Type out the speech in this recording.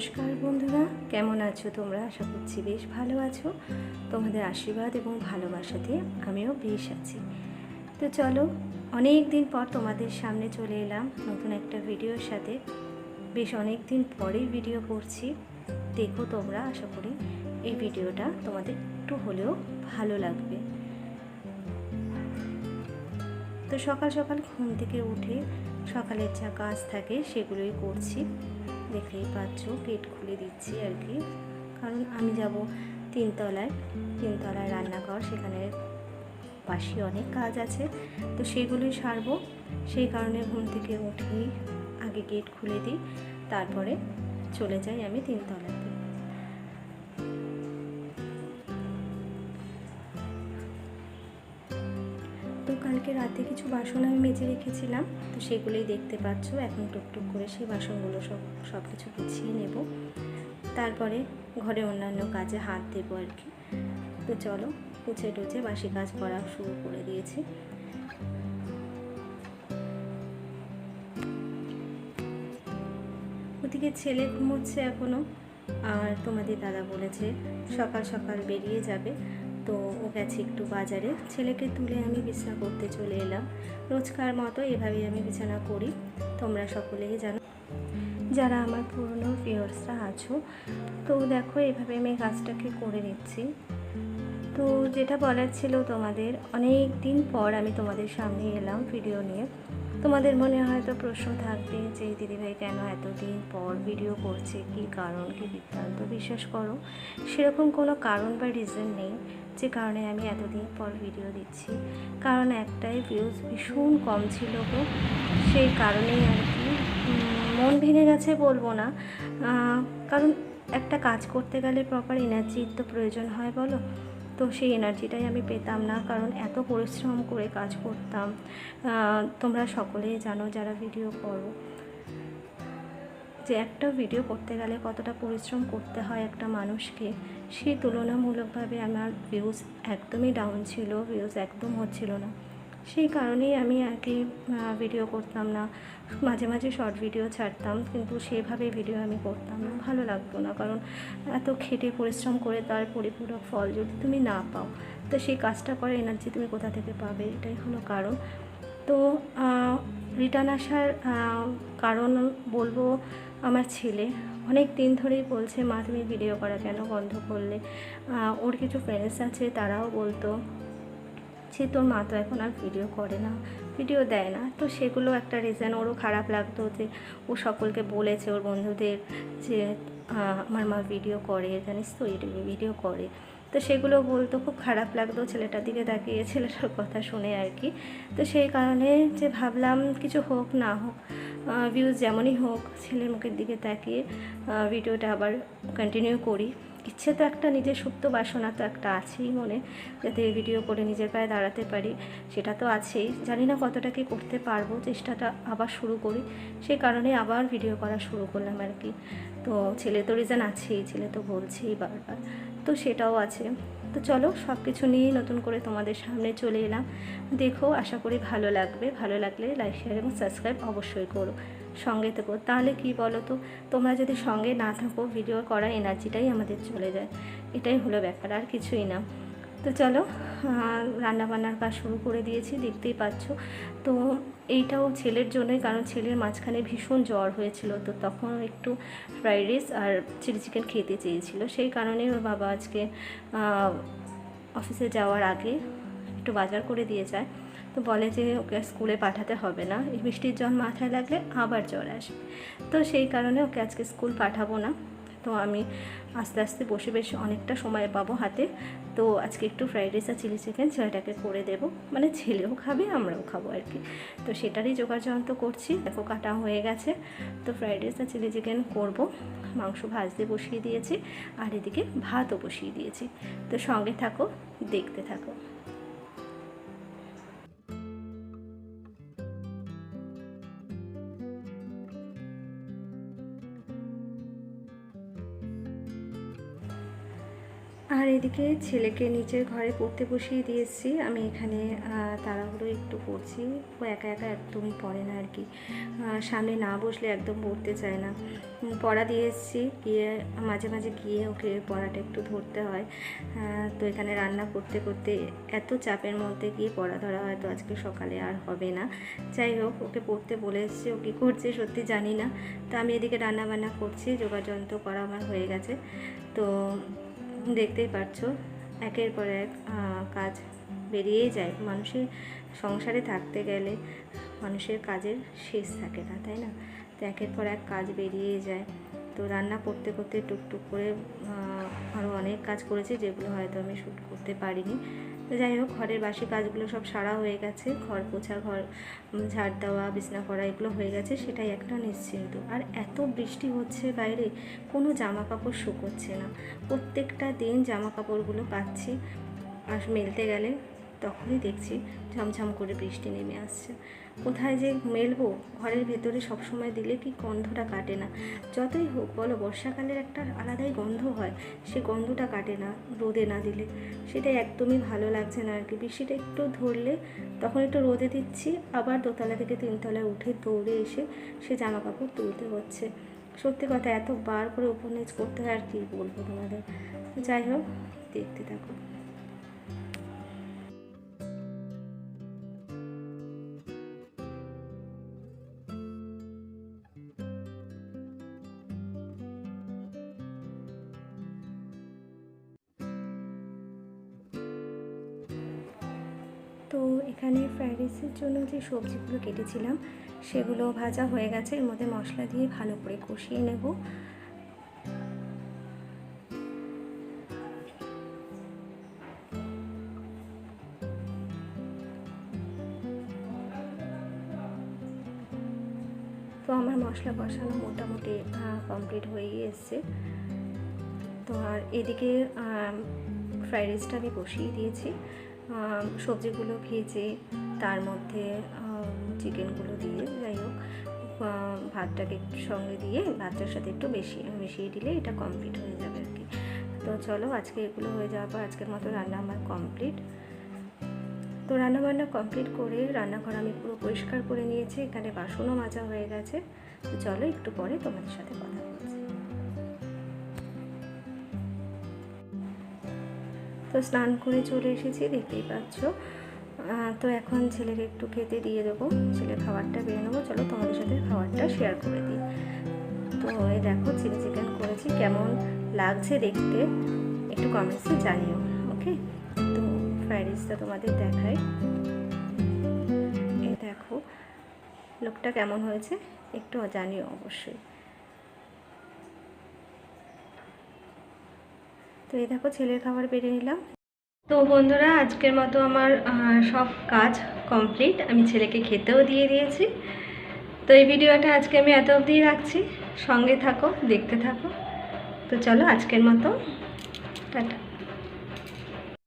নমস্কার বন্ধুরা, কেমন আছো তোমরা? আশা করছি বেশ ভালো আছো। তোমাদের আশীর্বাদ এবং ভালোবাসাতে আমিও বেশ আছি। তো চলো, অনেক দিন পর তোমাদের সামনে চলে এলাম নতুন একটা ভিডিওর সাথে। বেশ অনেক দিন পরেই ভিডিও করছি। দেখো তোমরা, আশা করি এই ভিডিওটা তোমাদের একটু হলেও ভালো লাগবে। তো সকাল সকাল ঘুম থেকে উঠে সকালের যা কাজ থাকে সেগুলোই করছি। দেখতেই পাচ্ছ গেট খুলে দিচ্ছি আর কি। কারণ আমি যাব তিনতলায় তিনতলায় রান্নাঘর, সেখানে পাশে অনেক কাজ আছে। তো সেগুলোই সারবো। সেই কারণে ঘুম থেকে উঠেই আগে গেট খুলে দিই, তারপরে চলে যাই আমি তিনতলাতে কালকে রাতে কিছু বাসন আমি মেজে রেখেছিলাম। তো সেগুলোই দেখতে পাচ্ছ। এখন টুকটুক করে সেই বাসনগুলো সব সব কিছু গুছিয়ে নেব। তারপরে ঘরে অন্যান্য কাজে হাত দেবো আর কি। তো চলো কুচে টুচে বাসি কাজ করা শুরু করে দিয়েছি। ওদিকে ছেলে ঘুমোচ্ছে এখনও আর তোমাদের দাদা বলেছে সকাল সকাল বেরিয়ে যাবে। তো ও গেছে একটু বাজারে। ছেলেকে তুলে আমি বিছানা করতে চলে এলাম। রোজকার মতো এভাবেই আমি বিছানা করি। তোমরা সকলেই জানো। যারা আমার পুরনো ভিউয়ার্সরা আছো, তো দেখো এভাবে আমি কাজটাকে করে নিচ্ছি। তো যেটা বলার ছিল তোমাদের, অনেক দিন পর আমি তোমাদের সামনে এলাম ভিডিও নিয়ে। তোমাদের মনে হয়তো প্রশ্ন থাকবে যে, দিদিভাই, কেন এতদিন পর ভিডিও করছে? কি কারণ? কি বৃত্তান্ত? বিশ্বাস করো, সেরকম কোনো কারণ বা রিজন নেই। যে কারণে আমি এতদিন পর ভিডিও দিচ্ছি। কারণ একটাই ভিউজ ভীষণ কম ছিল গো। সেই কারণেই আর কি মন ভেঙে গেছে বলব না। কারণ একটা কাজ করতে গেলে প্রপার এনার্জির তো প্রয়োজন হয় বলো? তো সেই এনার্জিটাই আমি পেতাম না। কারণ এত পরিশ্রম করে কাজ করতাম। তোমরা সকলেই জানো যারা ভিডিও করো, যে একটা ভিডিও করতে গেলে কতটা পরিশ্রম করতে হয় একটা মানুষকে। সেই তুলনামূলকভাবে আমার ভিউজ একদমই ডাউন ছিল ভিউজ একদম হচ্ছিল না। সেই কারণেই আমি আর কি ভিডিও করতাম না। মাঝে মাঝে শর্ট ভিডিও ছাড়তাম, কিন্তু সেভাবে ভিডিও আমি করতাম না। ভালো লাগতো না, কারণ এত খেটে পরিশ্রম করে তার পরিপূরক ফল যদি তুমি না পাও, তো সেই কাজটা করে এনার্জি তুমি কোথা থেকে পাবে? এটাই হলো কারণ। তো রিটার্ন আসার কারণ বলব আমার ছেলে। অনেক দিন ধরেই বলছে, মা, তুমি ভিডিও করা কেন বন্ধ করলে? ওর কিছু ফ্রেন্ডস আছে, তারাও বলতো যে, তোর মা তো এখন আর ভিডিও করে না ভিডিও দেয় না। তো সেগুলো একটা রিজন ওরও খারাপ লাগতো যে, ও সকলকে বলেছে, ওর বন্ধুদের যে আমার মা ভিডিও করে, জানিস তো ইউটিউবে ভিডিও করে। তো সেগুলো বলতো খুব খারাপ লাগতো ছেলেটার দিকে তাকিয়ে, ছেলেটার কথা শুনে আর কি। তো সেই কারণে যে ভাবলাম কিছু হোক না হোক ভিউজ যেমনই হোক, ছেলের মুখের দিকে তাকিয়ে ভিডিওটা আবার কন্টিনিউ করি। ইচ্ছে তো একটা নিজের সুপ্ত বাসনা তো একটা আছেই মনে, যাতে ভিডিও করে নিজের পায়ে দাঁড়াতে পারি, সেটা তো আছেই। জানি না কতটা কি করতে পারব, চেষ্টাটা আবার শুরু করি। সেই কারণে আবার ভিডিও করা শুরু করলাম আর কি। তো ছেলে তো রিজন আছেই, ছেলে তো বলছেই বারবার। তো সেটাও আছে। তো চলো সব কিছু নিয়েই নতুন করে তোমাদের সামনে চলে এলাম। দেখো, আশা করি ভালো লাগবে। ভালো লাগলে লাইক শেয়ার এবং সাবস্ক্রাইব অবশ্যই করো। সঙ্গে থেকো। তাহলে কি বলো তো তোমরা যদি সঙ্গে না থাকো ভিডিও করা এনার্জিটাই আমাদের চলে যায়। এটাই হলো ব্যাপার, আর কিছুই না। তো চলো রান্নাবান্নার কাজ শুরু করে দিয়েছি, দেখতেই পাচ্ছ। তো এইটাও ছেলের জন্যই, কারণ ছেলের মাঝখানে ভীষণ জ্বর হয়েছিল, তো তখন একটু ফ্রাইড রাইস আর চিলি চিকেন খেতে চেয়েছিল। সেই কারণে ওর বাবা আজকে অফিসে যাওয়ার আগে একটু বাজার করে দিয়ে যায়। তো বলে যে ওকে স্কুলে পাঠাতে হবে না, এই বৃষ্টির জল মাথায় লাগলে আবার জ্বর আসবে। তো সেই কারণে ওকে আজকে স্কুল পাঠাবো না। তো আমি আস্তে আস্তে বসে বেশ অনেকটা সময় পাবো হাতে। তো আজকে একটু ফ্রাইড রাইস আর চিলি চিকেন ছেলেটাকে করে দেবো। মানে ছেলেও খাবে, আমরাও খাব আর কি। তো সেটারই জোগাড় যন্ত্র করছি। দেখো কাটা হয়ে গেছে। তো ফ্রাইড রাইস আর চিলি চিকেন করব। মাংস ভাজতে বসিয়ে দিয়েছি। আর এদিকে ভাতও বসিয়ে দিয়েছি। তো সঙ্গে থাকো, দেখতে থাকো। এদিকে ছেলেকে নিচের ঘরে পড়তে বসিয়ে দিয়ে এসেছি আমি এখানে তাড়াহুড়ো একটু করছি। ও একা একা একদমই পড়ে না আর কি সামনে না বসলে একদম পড়তে চায় না। পড়া দিয়ে এসেছি। গিয়ে মাঝে মাঝে গিয়ে ওকে পড়াটা একটু ধরতে হয়। তো এখানে রান্না করতে করতে এত চাপের মধ্যে গিয়ে পড়া ধরা হয়তো আজকে সকালে আর হবে না। যাই হোক, ওকে পড়তে বলে এসেছি। ও কী করছে সত্যি জানি না। তো আমি এদিকে রান্না বান্না করছি। যোগাযন্ত্র করা আমার হয়ে গেছে। তো দেখতেই পারছ, একের পর এক কাজ বেরিয়েই যায়। মানুষের সংসারে থাকতে গেলে মানুষের কাজের শেষ থাকে না, তাই না? তো একের পর এক কাজ বেরিয়ে যায়। তো রান্না করতে করতে টুকটুক করে আরও অনেক কাজ করেছি যেগুলো হয়তো আমি শ্যুট করতে পারিনি। তো যাই হোক, ঘরের বাসি কাজগুলো সব সারা হয়ে গেছে। ঘর পোছা ঘর ঝাড় দেওয়া, বিছনা করা, এগুলো হয়ে গেছে। সেটাই একটা নিশ্চিন্ত। আর এত বৃষ্টি হচ্ছে বাইরে, কোনো জামা কাপড় শুকোচ্ছে না। প্রত্যেকটা দিন জামা কাপড়গুলো পাচ্ছি। আর মেলতে গেলে তখনই দেখছি ঝমঝম করে বৃষ্টি নেমে আসছে। কোথায় যে মেলবো? ঘরের ভেতরে সবসময় দিলে কি গন্ধটা কাটে না। যতই হোক, বলো, বর্ষাকালের একটা আলাদাই গন্ধ হয়। সে গন্ধটা কাটে না, রোদে না দিলে। সেটা একদমই ভালো লাগছে না আর কি বৃষ্টিটা একটু ধরলে তখন একটু রোদে দিচ্ছি, আবার দোতলা থেকে তিনতলায় উঠে দৌড়ে এসে সে জামা কাপড় তুলতে হচ্ছে। সত্যি কথা এত বার করে উপন্যাস করতে হয় আর কি বলব তোমাদের? যাই হোক, দেখতে থাকো। তো এখানে ফ্রাইড রাইসের জন্য যে সবজিগুলো কেটেছিলাম, সেগুলো ভাজা হয়ে গেছে। এর মধ্যে মশলা দিয়ে ভালো করে কষিয়ে নেব। তো আমার মশলা কষানো মোটামুটি কমপ্লিট হয়েই এসছে। তো আর এদিকে ফ্রাইড রাইসটা আমি বসিয়ে দিয়েছি। সবজিগুলো ভেজে তার মধ্যে চিকেনগুলো দিয়ে, যাই হোক ভাতটাকে সঙ্গে দিয়ে, ভাতটার সাথে একটু বেশি, মিশিয়ে দিলে এটা কমপ্লিট হয়ে যাবে আর কি। তো চলো, আজকে এগুলো হয়ে যাওয়ার পর আজকের মতো রান্না আমার কমপ্লিট তো রান্নাবান্না কমপ্লিট করে রান্নাঘর আমি পুরো পরিষ্কার করে নিয়েছি, এখানে বাসনও মাজা হয়ে গেছে। চলো, একটু পরে তোমাদের সাথে কথা বলছি তো স্নান করে চলে এসেছি, দেখতেই পাচ্ছ। তো এখন ছেলেকে একটু খেতে দিয়ে দেবো। ছেলে খাবারটা বেড়ে নেব। চলো তোমাদের সাথে খাবারটা শেয়ার করে দিই। তো এই দেখো, চিলি চিকেন করেছি। কেমন লাগছে দেখতে একটু কমেন্টসে জানিও ওকে তো ফ্রাইড রাইসটা তোমাদের দেখাই। এই দেখো, লোকটা কেমন হয়েছে একটু জানিও অবশ্যই। তো এই দেখো ছেলের খাবার পেরে নিলাম। তো বন্ধুরা, আজকের মতো আমার সব কাজ কমপ্লিট। আমি ছেলেকে খেতেও দিয়ে দিয়েছি। তো এই ভিডিওটা আজকে আমি এত অবধি রাখছি। সঙ্গে থাকো, দেখতে থাকো। তো চলো আজকের মতো, টাটা।